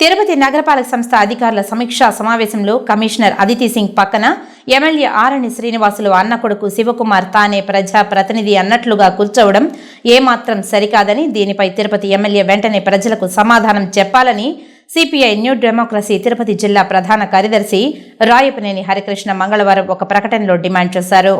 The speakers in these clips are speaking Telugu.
తిరుపతి నగరపాలక సంస్థ అధికారుల సమీక్షా సమావేశంలో కమిషనర్ అదితి సింగ్ పక్కన ఎమ్మెల్యే ఆరణి శ్రీనివాసులు అన్న కొడుకు శివకుమార్ తానే ప్రజా ప్రతినిధి అన్నట్లుగా కూర్చోవడం ఏమాత్రం సరికాదని దీనిపై తిరుపతి ఎమ్మెల్యే వెంటనే ప్రజలకు సమాధానం చెప్పాలని సిపిఐ న్యూ డెమోక్రసీ తిరుపతి జిల్లా ప్రధాన కార్యదర్శి రాయపనేని హరికృష్ణ మంగళవారం ఒక ప్రకటనలో డిమాండ్ చేశారు.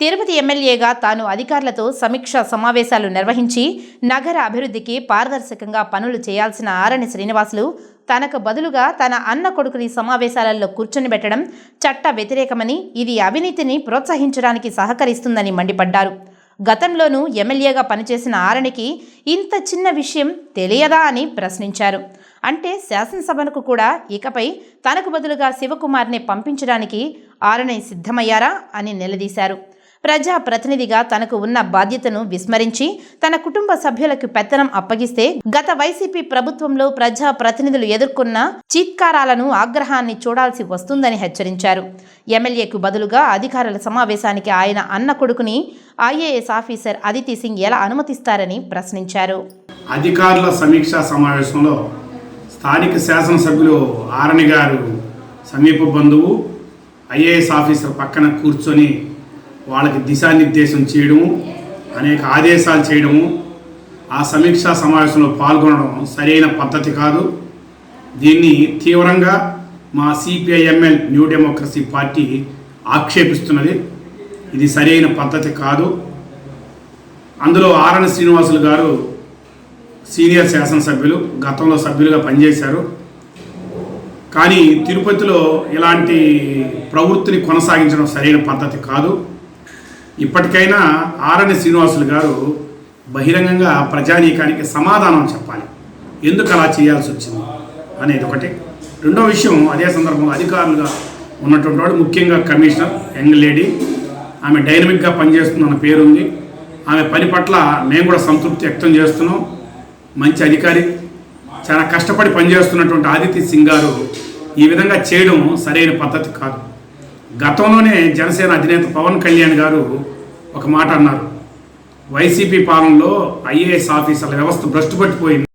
తిరుపతి ఎమ్మెల్యేగా తాను అధికారులతో సమీక్ష సమావేశాలు నిర్వహించి నగర అభివృద్ధికి పారదర్శకంగా పనులు చేయాల్సిన ఆరణి శ్రీనివాసులు తనకు బదులుగా తన అన్న కొడుకుని సమావేశాలలో కూర్చొని పెట్టడం చట్ట వ్యతిరేకమని ఇది అవినీతిని ప్రోత్సహించడానికి సహకరిస్తుందని మండిపడ్డారు. గతంలోనూ ఎమ్మెల్యేగా పనిచేసిన ఆరణికి ఇంత చిన్న విషయం తెలియదా అని ప్రశ్నించారు. అంటే శాసనసభకు కూడా ఇకపై తనకు బదులుగా శివకుమార్ని పంపించడానికి ఆరణి సిద్ధమయ్యారా అని నిలదీశారు. ప్రజా ప్రతినిధిగా తనకు ఉన్న బాధ్యతను విస్మరించి తన కుటుంబ సభ్యులకు పెత్తనం అప్పగిస్తే గత వైసీపీ ప్రభుత్వంలో ప్రజా ప్రతినిధులు ఎదుర్కొన్న చీత్కారాలను ఆగ్రహాన్ని చూడాల్సి వస్తుందని హెచ్చరించారు. ఎమ్మెల్యేకు బదులుగా అధికారుల సమావేశానికి ఆయన అన్న కొడుకుని ఐఏఎస్ ఆఫీసర్ అదితి సింగ్ ఎలా అనుమతిస్తారని ప్రశ్నించారు. అధికారుల సమీక్షా సమావేశంలో స్థానిక శాసనసభ్యులు ఆరణి గారు సమీప బంధువు ఐఏఎస్ ఆఫీసర్ పక్కన కూర్చొని వాళ్ళకి దిశానిర్దేశం చేయడము అనేక ఆదేశాలు చేయడము ఆ సమీక్షా సమావేశంలో పాల్గొనడం సరైన పద్ధతి కాదు. దీన్ని తీవ్రంగా మా CPI ML new democracy party ఆక్షేపిస్తున్నది. ఇది సరైన పద్ధతి కాదు. అందులో ఆరణ శ్రీనివాసులు గారు సీనియర్ శాసనసభ్యులు గతంలో సభ్యులుగా పనిచేశారు. కానీ తిరుపతిలో ఇలాంటి ప్రవృత్తిని కొనసాగించడం సరైన పద్ధతి కాదు. ఇప్పటికైనా ఆరణి శ్రీనివాసులు గారు బహిరంగంగా ప్రజానీకానికి సమాధానం చెప్పాలి. ఎందుకు అలా చేయాల్సి వచ్చింది అనేది ఒకటి. రెండో విషయం అదే సందర్భంలో అధికారులుగా ఉన్నటువంటి వాడు ముఖ్యంగా కమిషనర్ యంగ్ లేడీ. ఆమె డైనమిక్గా పనిచేస్తుందన్న పేరుంది. ఆమె పని పట్ల మేము కూడా సంతృప్తి వ్యక్తం చేస్తున్నాం. మంచి అధికారి. చాలా కష్టపడి పనిచేస్తున్నటువంటి ఆదిత్య సింగ్ గారు ఈ విధంగా చేయడం సరైన పద్ధతి కాదు. గతంలోనే జనసేన అధినేత పవన్ కళ్యాణ్ గారు ఒక మాట అన్నారు. వైసీపీ పాలనలో ఐఏఎస్ ఆఫీసర్ల వ్యవస్థ భ్రష్టు పట్టిపోయింది